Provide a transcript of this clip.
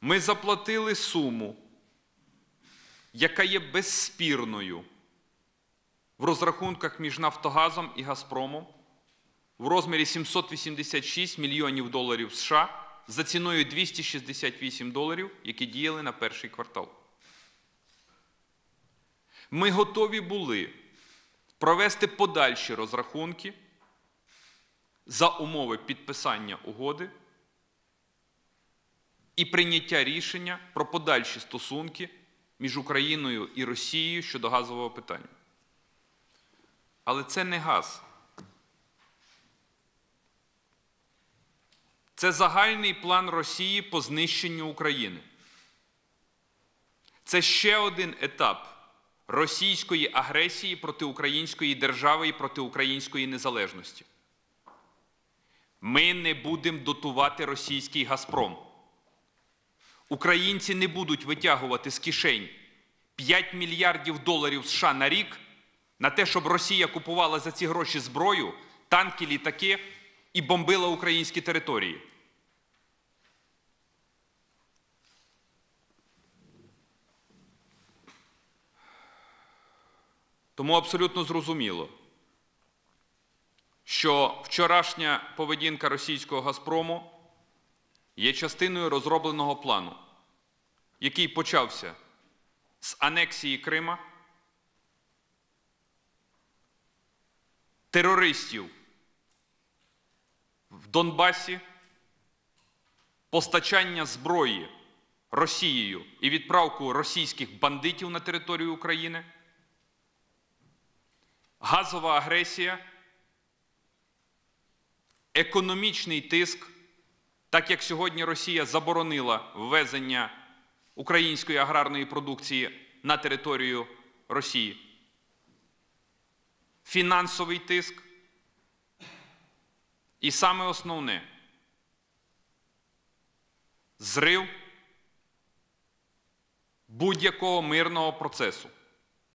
Ми заплатили суму, яка є безспірною в розрахунках між Нафтогазом і Газпромом в розмірі 786 мільйонів доларів США за ціною 268 доларів, які діяли на перший квартал. Ми готові були провести подальші розрахунки за умови підписання угоди і прийняття рішення про подальші стосунки між Україною і Росією щодо газового питання. Але це не газ. Це загальний план Росії по знищенню України. Це ще один етап російської агресії проти української держави і проти української незалежності. Ми не будемо дотувати російський Газпром. Українці не будуть витягувати з кишень 5 мільярдів доларів США на рік на те, щоб Росія купувала за ці гроші зброю, танки, літаки і бомбила українські території. Тому абсолютно зрозуміло, що вчорашня поведінка російського Газпрому є частиною розробленого плану, який почався з анексії Крима, терористів в Донбасі, постачання зброї Росією і відправку російських бандитів на територію України, газова агресія, економічний тиск, так як сьогодні Росія заборонила ввезення української аграрної продукції на територію Росії, фінансовий тиск. І саме основне зрив будь-якого мирного процесу.